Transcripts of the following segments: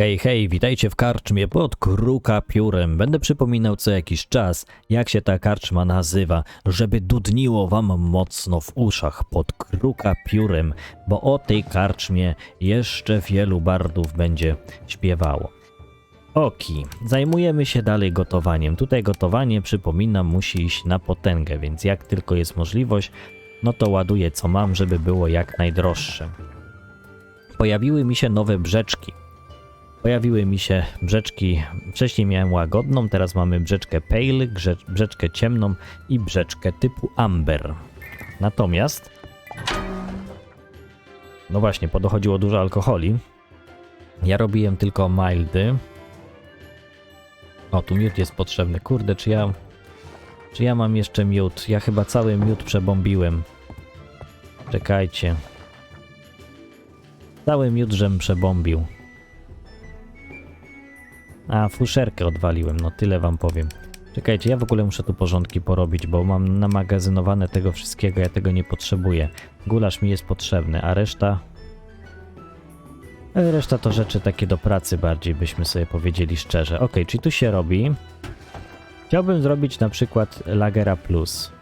Hej, hej, witajcie w karczmie pod Kruka Piórem. Będę przypominał co jakiś czas, jak się ta karczma nazywa, żeby dudniło wam mocno w uszach pod Kruka Piórem, bo o tej karczmie jeszcze wielu bardów będzie śpiewało. Oki, zajmujemy się dalej gotowaniem. Tutaj gotowanie, przypominam, musi iść na potęgę, więc jak tylko jest możliwość, no to ładuję co mam, żeby było jak najdroższe. Pojawiły mi się nowe brzeczki. Pojawiły mi się brzeczki. Wcześniej miałem łagodną, teraz mamy brzeczkę pale, brzeczkę ciemną i brzeczkę typu amber. Natomiast. No właśnie, podochodziło dużo alkoholi. Ja robiłem tylko mildy. O, tu miód jest potrzebny. Kurde, czy ja. Czy ja mam jeszcze miód? Ja chyba cały miód przebombiłem. Czekajcie. Cały miód żem przebombił. A, fuszerkę odwaliłem, no tyle wam powiem. Czekajcie, ja w ogóle muszę tu porządki porobić, bo mam namagazynowane tego wszystkiego, ja tego nie potrzebuję. Gulasz mi jest potrzebny, a reszta... E, Reszta to rzeczy takie do pracy bardziej, byśmy sobie powiedzieli szczerze. Ok, czyli tu się robi. Chciałbym zrobić na przykład Lagera Plus.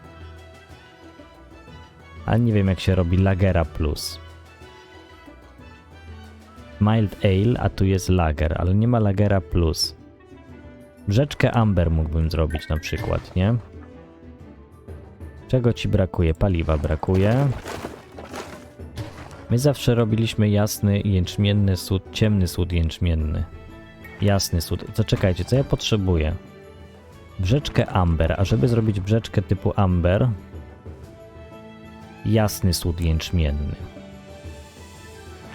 A nie wiem jak się robi Lagera Plus. Mild Ale, a tu jest Lager, ale nie ma Lagera Plus. Brzeczkę Amber mógłbym zrobić na przykład, nie? Czego ci brakuje? Paliwa brakuje. My zawsze robiliśmy jasny jęczmienny sód, ciemny sód jęczmienny. Jasny sód. To czekajcie, co ja potrzebuję? Brzeczkę Amber, a żeby zrobić brzeczkę typu Amber, jasny sód jęczmienny.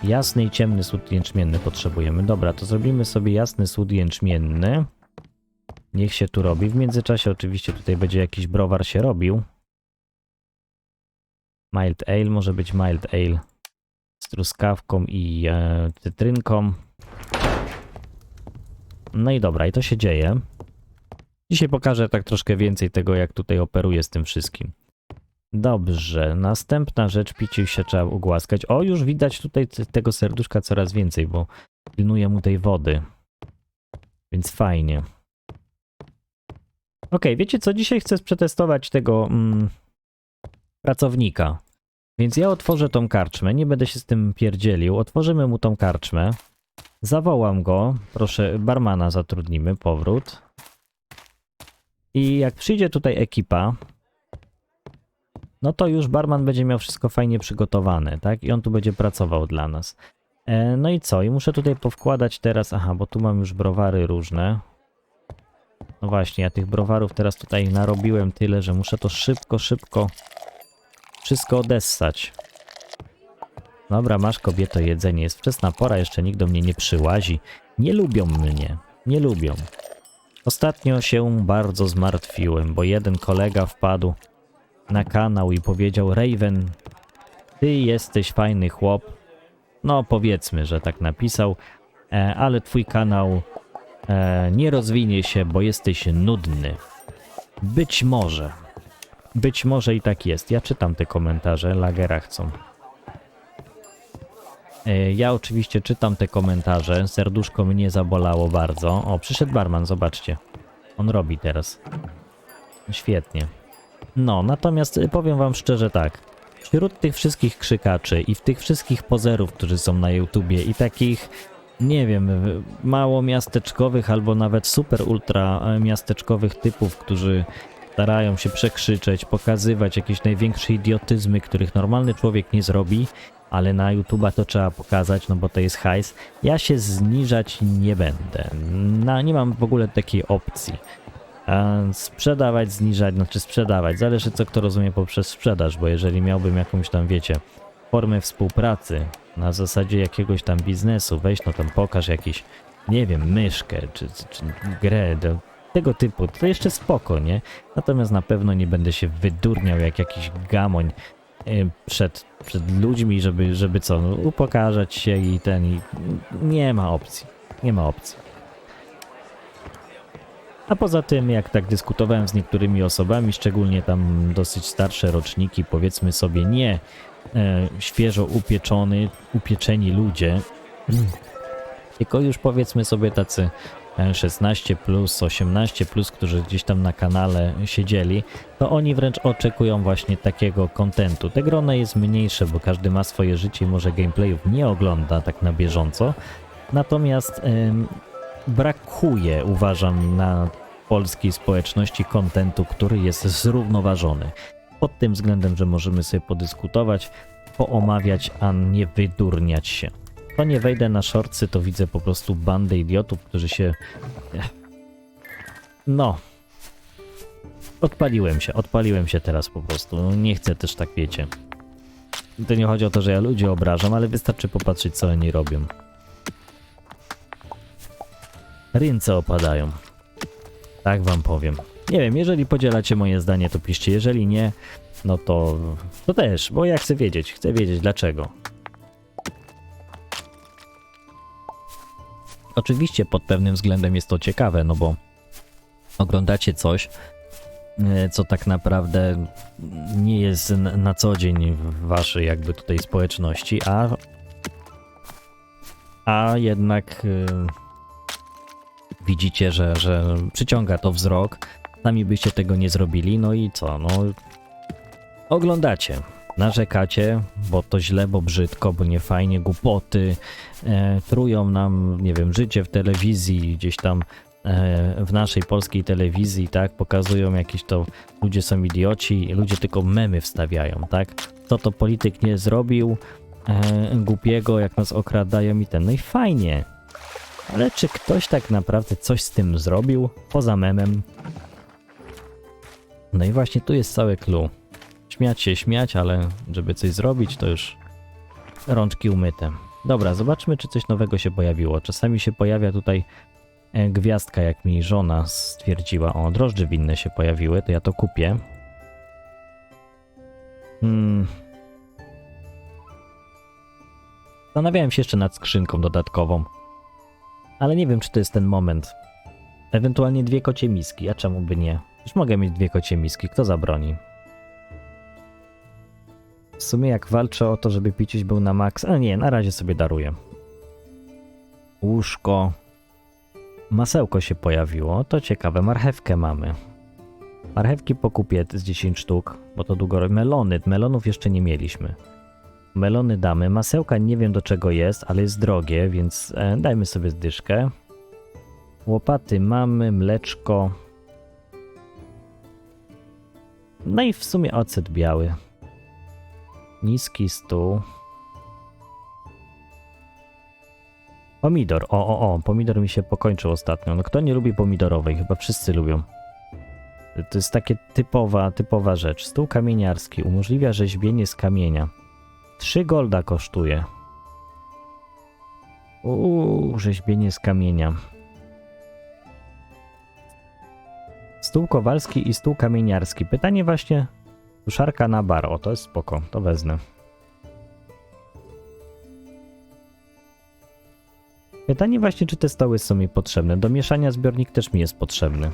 Jasny i ciemny sód jęczmienny potrzebujemy. Dobra, to zrobimy sobie jasny sód jęczmienny. Niech się tu robi. W międzyczasie oczywiście tutaj będzie jakiś browar się robił. Mild ale, może być mild ale z truskawką i e, cytrynką. No i dobra, i to się dzieje. Dzisiaj pokażę tak troszkę więcej tego, jak tutaj operuję z tym wszystkim. Dobrze, następna rzecz, picie się trzeba ugłaskać. O, już widać tutaj tego serduszka coraz więcej, bo pilnuje mu tej wody. Więc fajnie. Ok, wiecie co? Dzisiaj chcę przetestować tego mm, pracownika. Więc ja otworzę tą karczmę, nie będę się z tym pierdzielił. Otworzymy mu tą karczmę. Zawołam go. Proszę, barmana zatrudnimy, powrót. I jak przyjdzie tutaj ekipa, no to już barman będzie miał wszystko fajnie przygotowane, tak? I on tu będzie pracował dla nas. E, no i co? I muszę tutaj powkładać teraz, aha, bo tu mam już browary różne. No właśnie, ja tych browarów teraz tutaj narobiłem tyle, że muszę to szybko, szybko wszystko odessać. Dobra, masz kobieto jedzenie. Jest wczesna pora, jeszcze nikt do mnie nie przyłazi. Nie lubią mnie. Nie lubią. Ostatnio się bardzo zmartwiłem, bo jeden kolega wpadł na kanał i powiedział: Raven, ty jesteś fajny chłop. No, powiedzmy, że tak napisał, e, ale twój kanał e, nie rozwinie się, bo jesteś nudny. Być może. Być może i tak jest. Ja czytam te komentarze, lagera chcą. E, Ja oczywiście czytam te komentarze, serduszko mnie zabolało bardzo. O, przyszedł barman, zobaczcie. On robi teraz. Świetnie. No, natomiast y, powiem wam szczerze tak. Wśród tych wszystkich krzykaczy i w tych wszystkich pozerów, którzy są na YouTubie i takich, nie wiem, mało miasteczkowych albo nawet super ultra e, miasteczkowych typów, którzy starają się przekrzyczeć, pokazywać jakieś największe idiotyzmy, których normalny człowiek nie zrobi, ale na YouTuba to trzeba pokazać, no bo to jest hajs. Ja się zniżać nie będę. Na, nie mam w ogóle takiej opcji. Sprzedawać, zniżać, znaczy sprzedawać. Zależy co kto rozumie poprzez sprzedaż, bo jeżeli miałbym jakąś tam, wiecie, formę współpracy na zasadzie jakiegoś tam biznesu, weź no tam pokaż jakiś, nie wiem, myszkę czy, czy, grę, do, tego typu, to jeszcze spoko, nie? Natomiast na pewno nie będę się wydurniał jak jakiś gamoń y, przed, przed ludźmi, żeby, żeby co, no, upokarzać się i ten, i nie ma opcji, nie ma opcji. A poza tym, jak tak dyskutowałem z niektórymi osobami, szczególnie tam dosyć starsze roczniki, powiedzmy sobie nie e, świeżo upieczony, upieczeni ludzie, Tylko już powiedzmy sobie tacy e, 16 plus, 18 plus, którzy gdzieś tam na kanale siedzieli, to oni wręcz oczekują właśnie takiego kontentu. Te grono jest mniejsze, bo każdy ma swoje życie i może gameplayów nie ogląda tak na bieżąco. Natomiast brakuje, uważam, na polskiej społeczności kontentu, który jest zrównoważony. Pod tym względem, że możemy sobie podyskutować, poomawiać, a nie wydurniać się. To nie wejdę na shortsy, to widzę po prostu bandę idiotów, którzy się. Ech. No. Odpaliłem się, odpaliłem się teraz po prostu. Nie chcę też tak, wiecie. To nie chodzi o to, że ja ludzi obrażam, ale wystarczy popatrzeć, co oni robią. Ręce opadają. Tak wam powiem. Nie wiem, jeżeli podzielacie moje zdanie, to piszcie. Jeżeli nie, no to, to też, bo ja chcę wiedzieć, chcę wiedzieć dlaczego. Oczywiście pod pewnym względem jest to ciekawe, no bo oglądacie coś, e, co tak naprawdę nie jest na co dzień w waszej jakby tutaj społeczności, a a jednak y, widzicie, że, że przyciąga to wzrok. Sami byście tego nie zrobili, no i co? No oglądacie, narzekacie, bo to źle, bo brzydko, bo nie fajnie, głupoty, e, trują nam, nie wiem, życie w telewizji, gdzieś tam e, w naszej polskiej telewizji, tak, pokazują jakieś to, ludzie są idioci, ludzie tylko memy wstawiają, tak, co to polityk nie zrobił, e, głupiego, jak nas okradają i ten, no i fajnie, ale czy ktoś tak naprawdę coś z tym zrobił, poza memem? No i właśnie tu jest całe clue śmiać się, śmiać, ale żeby coś zrobić, to już rączki umyte. Dobra, zobaczmy, czy coś nowego się pojawiło. Czasami się pojawia tutaj e, gwiazdka, jak mi żona stwierdziła. O, drożdże winne się pojawiły, to ja to kupię. Hmm. Zastanawiałem się jeszcze nad skrzynką dodatkową, ale nie wiem, czy to jest ten moment. Ewentualnie dwie kocie miski, a czemu by nie? Już mogę mieć dwie kocie miski, kto zabroni? W sumie jak walczę o to, żeby piciuś był na maks, a nie, na razie sobie daruję. Łóżko. Masełko się pojawiło, to ciekawe, marchewkę mamy. Marchewki pokupię z 10 sztuk, bo to długo... Melony, melonów jeszcze nie mieliśmy. Melony damy, masełka nie wiem do czego jest, ale jest drogie, więc e, dajmy sobie zdyszkę. Łopaty mamy, mleczko. No i w sumie ocet biały. Niski stół. Pomidor. O, o, o, pomidor mi się pokończył ostatnio. No kto nie lubi pomidorowej? Chyba wszyscy lubią. To jest takie typowa, typowa rzecz. Stół kamieniarski umożliwia rzeźbienie z kamienia. 3 golda kosztuje. Uuu, rzeźbienie z kamienia. Stół kowalski i stół kamieniarski. Pytanie właśnie, Suszarka na bar, o to jest spoko, to wezmę. Pytanie właśnie, czy te stoły są mi potrzebne. Do mieszania zbiornik też mi jest potrzebny.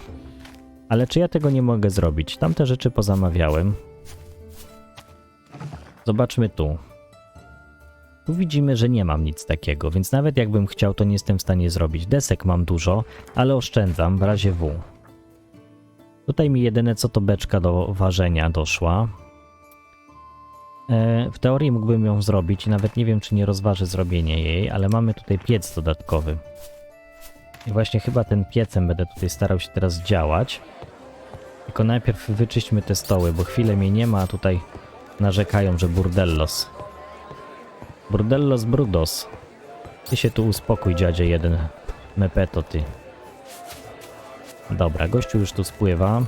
Ale czy ja tego nie mogę zrobić? Tamte rzeczy pozamawiałem. Zobaczmy tu. Tu widzimy, że nie mam nic takiego, więc nawet jakbym chciał, to nie jestem w stanie zrobić. Desek mam dużo, ale oszczędzam w razie W. Tutaj mi jedyne co to beczka do ważenia doszła. E, W teorii mógłbym ją zrobić i nawet nie wiem, czy nie rozważę zrobienie jej, ale mamy tutaj piec dodatkowy. I właśnie chyba ten piecem będę tutaj starał się teraz działać. Tylko najpierw wyczyśćmy te stoły, bo chwilę mnie nie ma, a tutaj narzekają, że burdellos. Burdellos brudos. Ty się tu uspokój, dziadzie jeden. Mepeto ty. Dobra, gościu już tu spływa.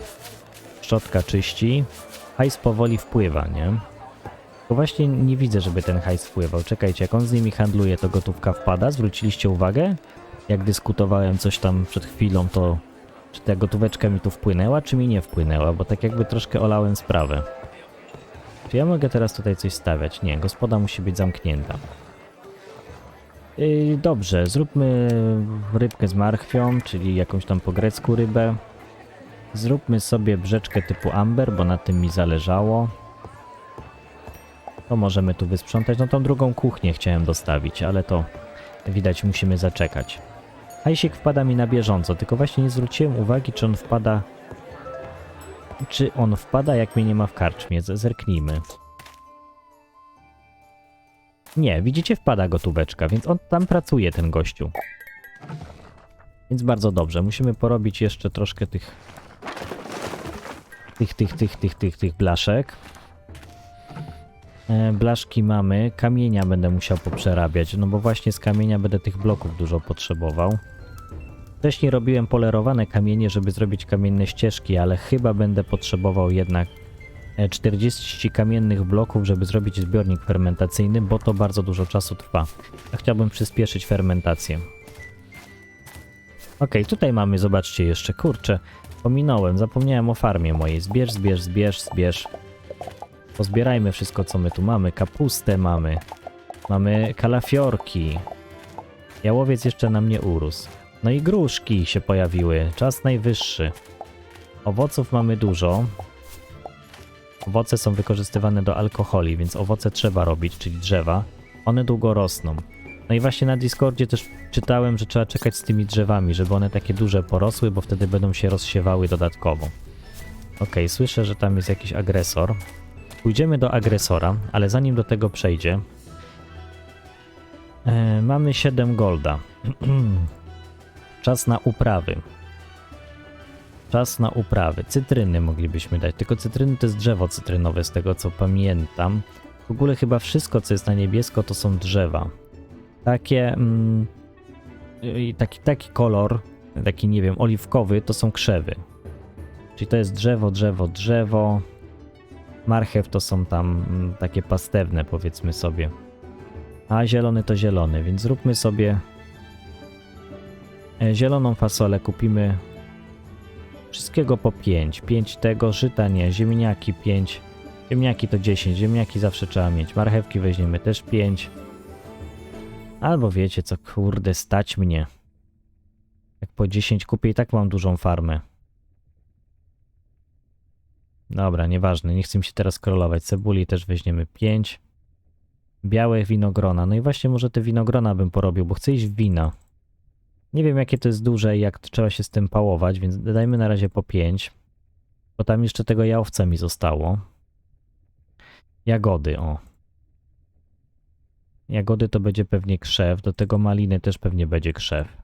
Szczotka czyści. Hajs powoli wpływa, nie? Bo właśnie nie widzę, żeby ten hajs wpływał. Czekajcie, jak on z nimi handluje, to gotówka wpada. Zwróciliście uwagę? Jak dyskutowałem coś tam przed chwilą, to czy ta gotóweczka mi tu wpłynęła, czy mi nie wpłynęła? Bo tak jakby troszkę olałem sprawę. Czy ja mogę teraz tutaj coś stawiać? Nie, gospoda musi być zamknięta. Yy, dobrze, zróbmy rybkę z marchwią, czyli jakąś tam po grecku rybę. Zróbmy sobie brzeczkę typu amber, bo na tym mi zależało. To możemy tu wysprzątać. No tą drugą kuchnię chciałem dostawić, ale to widać musimy zaczekać. Hajsik wpada mi na bieżąco, tylko właśnie nie zwróciłem uwagi, czy on wpada... Czy on wpada, jak mnie nie ma w karczmie? Zerknijmy. Nie, widzicie, wpada gotóweczka, więc on tam pracuje, ten gościu. Więc bardzo dobrze. Musimy porobić jeszcze troszkę tych... Tych, tych, tych, tych, tych, tych blaszek. E, Blaszki mamy, kamienia będę musiał poprzerabiać, no bo właśnie z kamienia będę tych bloków dużo potrzebował. Wcześniej robiłem polerowane kamienie, żeby zrobić kamienne ścieżki, ale chyba będę potrzebował jednak e, 40 kamiennych bloków, żeby zrobić zbiornik fermentacyjny, bo to bardzo dużo czasu trwa. A chciałbym przyspieszyć fermentację. Ok, tutaj mamy, zobaczcie jeszcze, kurczę, pominąłem, zapomniałem o farmie mojej. Zbierz, zbierz, zbierz, zbierz. Pozbierajmy wszystko, co my tu mamy. Kapustę mamy. Mamy kalafiorki. Jałowiec jeszcze nam nie urósł. No i gruszki się pojawiły. Czas najwyższy. Owoców mamy dużo. Owoce są wykorzystywane do alkoholi, więc owoce trzeba robić, czyli drzewa. One długo rosną. No i właśnie na Discordzie też czytałem, że trzeba czekać z tymi drzewami, żeby one takie duże porosły, bo wtedy będą się rozsiewały dodatkowo. Okej, słyszę, że tam jest jakiś agresor. Pójdziemy do agresora, ale zanim do tego przejdzie, e, mamy 7 golda. Czas na uprawy. Czas na uprawy. Cytryny moglibyśmy dać, tylko cytryny to jest drzewo cytrynowe, z tego co pamiętam. W ogóle chyba wszystko, co jest na niebiesko, to są drzewa. Takie. Mm, taki, taki kolor, taki nie wiem, oliwkowy, to są krzewy. Czyli to jest drzewo, drzewo, drzewo. Marchew to są tam mm, takie pastewne, powiedzmy sobie. A zielony to zielony, więc zróbmy sobie zieloną fasolę. Kupimy wszystkiego po 5. 5 tego, żyta nie, ziemniaki 5. Ziemniaki to 10, ziemniaki zawsze trzeba mieć. Marchewki weźmiemy też 5. Albo wiecie co, kurde, stać mnie. Jak po 10 kupię i tak mam dużą farmę. Dobra, nieważne, nie chcę mi się teraz scrollować. Cebuli też weźmiemy 5. Białe winogrona. No i właśnie może te winogrona bym porobił, bo chcę iść w wina. Nie wiem jakie to jest duże i jak trzeba się z tym pałować, więc dajmy na razie po 5. Bo tam jeszcze tego jałowca mi zostało. Jagody, o. Jagody to będzie pewnie krzew, do tego maliny też pewnie będzie krzew.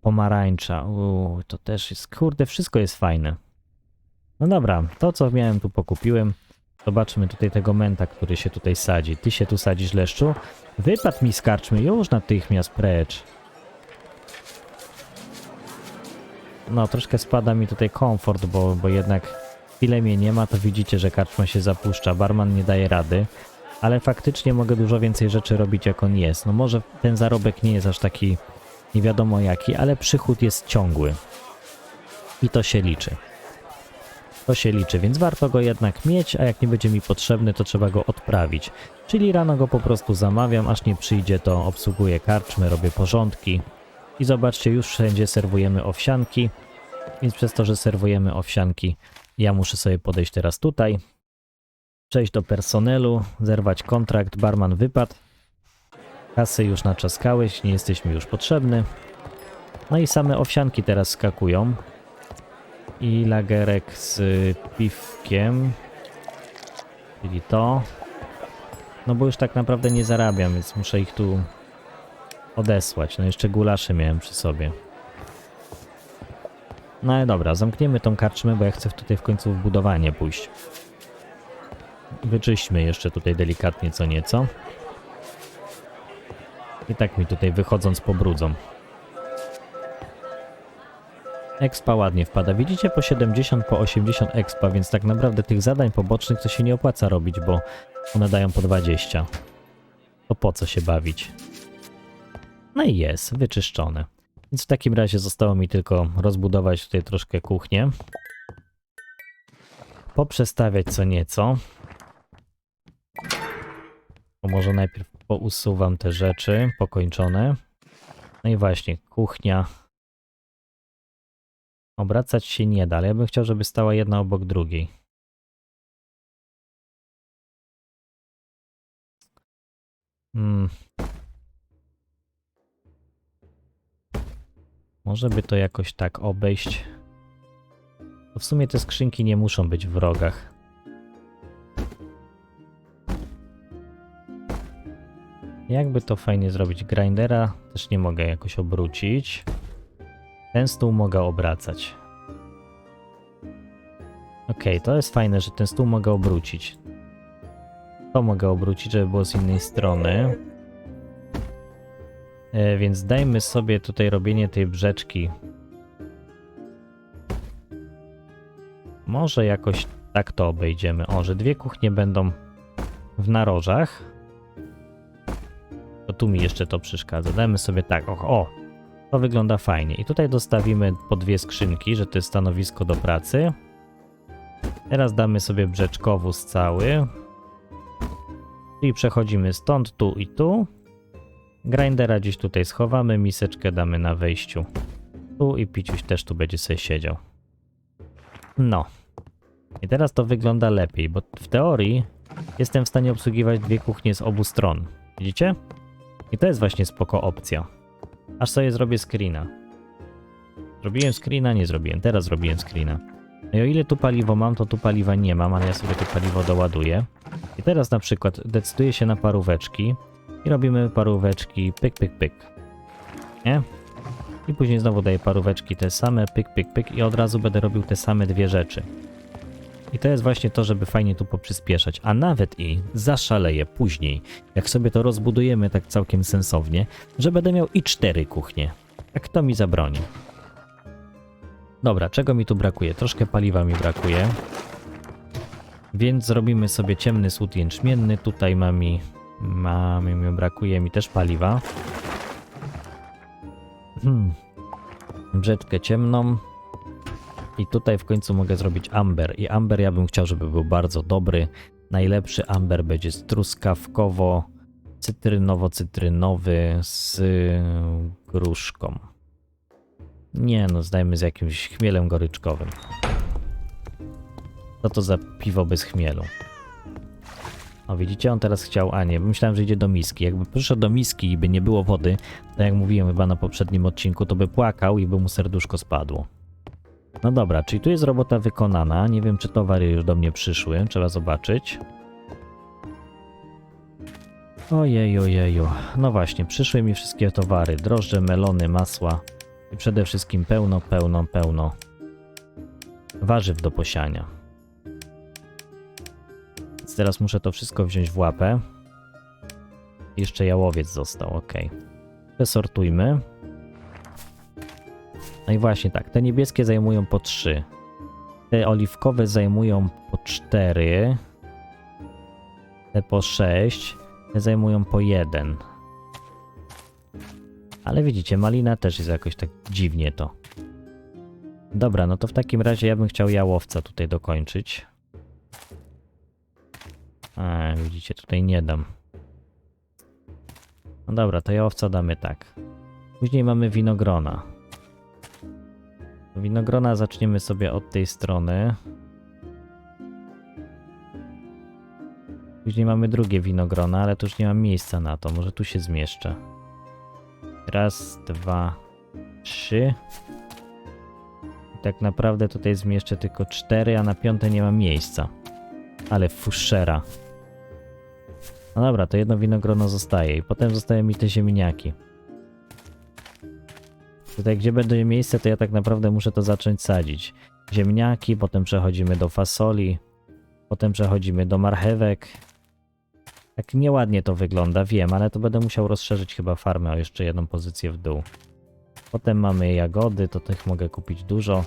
Pomarańcza, uuu, to też jest, kurde, wszystko jest fajne. No dobra, to co miałem tu pokupiłem. Zobaczmy tutaj tego menta, który się tutaj sadzi. Ty się tu sadzisz, Leszczu? Wypadł mi skarczmy już natychmiast precz. No, troszkę spada mi tutaj komfort, bo, bo jednak chwilę mnie nie ma, to widzicie, że karczma się zapuszcza. Barman nie daje rady. Ale faktycznie mogę dużo więcej rzeczy robić, jak on jest. No może ten zarobek nie jest aż taki nie wiadomo jaki, ale przychód jest ciągły. I to się liczy. To się liczy, więc warto go jednak mieć, a jak nie będzie mi potrzebny, to trzeba go odprawić. Czyli rano go po prostu zamawiam, aż nie przyjdzie, to obsługuję karczmy, robię porządki. I zobaczcie, już wszędzie serwujemy owsianki, więc przez to, że serwujemy owsianki, ja muszę sobie podejść teraz tutaj, przejść do personelu, zerwać kontrakt, barman wypadł. Kasy już naczaskałeś, nie jesteśmy już potrzebny. No i same owsianki teraz skakują. I lagerek z piwkiem. Czyli to. No bo już tak naprawdę nie zarabiam, więc muszę ich tu odesłać. No jeszcze gulasze miałem przy sobie. No ale dobra, zamkniemy tą karczmę, bo ja chcę tutaj w końcu w budowanie pójść. Wyczyśćmy jeszcze tutaj delikatnie co nieco. I tak mi tutaj wychodząc pobrudzą. Expa ładnie wpada. Widzicie po 70, po 80 expa, więc tak naprawdę tych zadań pobocznych to się nie opłaca robić, bo one dają po 20. To po co się bawić? No i jest, wyczyszczone. Więc w takim razie zostało mi tylko rozbudować tutaj troszkę kuchnię. Poprzestawiać co nieco. To może najpierw pousuwam te rzeczy pokończone. No i właśnie, kuchnia. Obracać się nie da, ale ja bym chciał, żeby stała jedna obok drugiej. Hmm. Może by to jakoś tak obejść. W sumie te skrzynki nie muszą być w rogach. Jakby to fajnie zrobić grindera, też nie mogę jakoś obrócić. Ten stół mogę obracać. Okej, to jest fajne, że ten stół mogę obrócić. To mogę obrócić, żeby było z innej strony. E, więc dajmy sobie tutaj robienie tej brzeczki. Może jakoś tak to obejdziemy. O, że dwie kuchnie będą w narożach. To tu mi jeszcze to przeszkadza. Dajmy sobie tak. O, o, to wygląda fajnie. I tutaj dostawimy po dwie skrzynki, że to jest stanowisko do pracy. Teraz damy sobie brzeczkowóz cały. I przechodzimy stąd, tu i tu. Grindera gdzieś tutaj schowamy, miseczkę damy na wejściu. Tu i Piciuś też tu będzie sobie siedział. No. I teraz to wygląda lepiej, bo w teorii jestem w stanie obsługiwać dwie kuchnie z obu stron. Widzicie? I to jest właśnie spoko opcja. Aż sobie zrobię screena. Zrobiłem screena? Nie zrobiłem. Teraz zrobiłem screena. No i o ile tu paliwo mam, to tu paliwa nie mam, ale ja sobie to paliwo doładuję. I teraz na przykład decyduję się na paróweczki i robimy paróweczki pyk, pyk, pyk. Nie? I później znowu daję paróweczki te same, pyk, pyk, pyk i od razu będę robił te same dwie rzeczy. I to jest właśnie to, żeby fajnie tu poprzyspieszać. A nawet i zaszaleję później, jak sobie to rozbudujemy tak całkiem sensownie, że będę miał i cztery kuchnie. A kto mi zabroni? Dobra, czego mi tu brakuje? Troszkę paliwa mi brakuje. Więc zrobimy sobie ciemny słód jęczmienny. Tutaj mam mi, mamy, mi brakuje mi też paliwa. Hmm. Brzeczkę ciemną. I tutaj w końcu mogę zrobić amber. I amber ja bym chciał, żeby był bardzo dobry. Najlepszy amber będzie truskawkowo, cytrynowo-cytrynowy z gruszką. Nie no, zdajmy z jakimś chmielem goryczkowym. Co to za piwo bez chmielu? O, widzicie, on teraz chciał, a nie, myślałem, że idzie do miski. Jakby przyszedł do miski i by nie było wody, to jak mówiłem chyba na poprzednim odcinku, to by płakał i by mu serduszko spadło. No dobra, czyli tu jest robota wykonana. Nie wiem, czy towary już do mnie przyszły. Trzeba zobaczyć. Ojej, ojeju. No właśnie, przyszły mi wszystkie towary. Drożdże, melony, masła. I przede wszystkim pełno, pełno, pełno warzyw do posiania. Więc teraz muszę to wszystko wziąć w łapę. Jeszcze jałowiec został, ok. Przesortujmy. No i właśnie tak, te niebieskie zajmują po 3. Te oliwkowe zajmują po 4. Te po 6. Te zajmują po 1. Ale widzicie, malina też jest jakoś tak dziwnie to. Dobra, no to w takim razie ja bym chciał jałowca tutaj dokończyć. A, widzicie, tutaj nie dam. No dobra, to jałowca damy tak. Później mamy winogrona. Winogrona zaczniemy sobie od tej strony. Później mamy drugie winogrona, ale tu już nie mam miejsca na to. Może tu się zmieszczę. Raz, dwa, trzy. I tak naprawdę tutaj zmieszczę tylko cztery, a na piąte nie mam miejsca. Ale fuszera. No dobra, to jedno winogrono zostaje i potem zostają mi te ziemniaki. Tutaj gdzie będzie miejsce, to ja tak naprawdę muszę to zacząć sadzić. Ziemniaki, potem przechodzimy do fasoli, potem przechodzimy do marchewek. Tak nieładnie to wygląda, wiem, ale to będę musiał rozszerzyć chyba farmę o jeszcze jedną pozycję w dół. Potem mamy jagody, to tych mogę kupić dużo.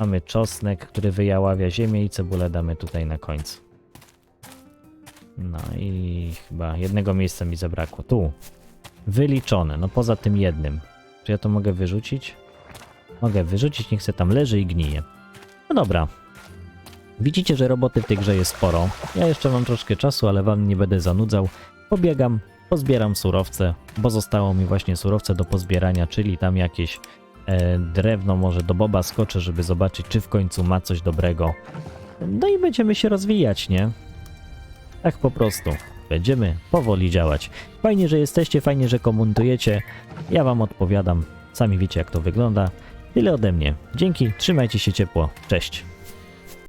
Mamy czosnek, który wyjaławia ziemię i cebulę damy tutaj na końcu. No i chyba jednego miejsca mi zabrakło. Tu. Wyliczone, no poza tym jednym. Czy ja to mogę wyrzucić? Mogę wyrzucić, niech se tam leży i gnije. No dobra. Widzicie, że roboty w tej grze jest sporo. Ja jeszcze mam troszkę czasu, ale wam nie będę zanudzał. Pobiegam, pozbieram surowce, bo zostało mi właśnie surowce do pozbierania, czyli tam jakieś e, drewno, może do Boba skoczę, żeby zobaczyć, czy w końcu ma coś dobrego. No i będziemy się rozwijać, nie? Tak po prostu. Będziemy powoli działać. Fajnie, że jesteście, fajnie, że komentujecie. Ja wam odpowiadam. Sami wiecie jak to wygląda. Tyle ode mnie. Dzięki, trzymajcie się ciepło. Cześć.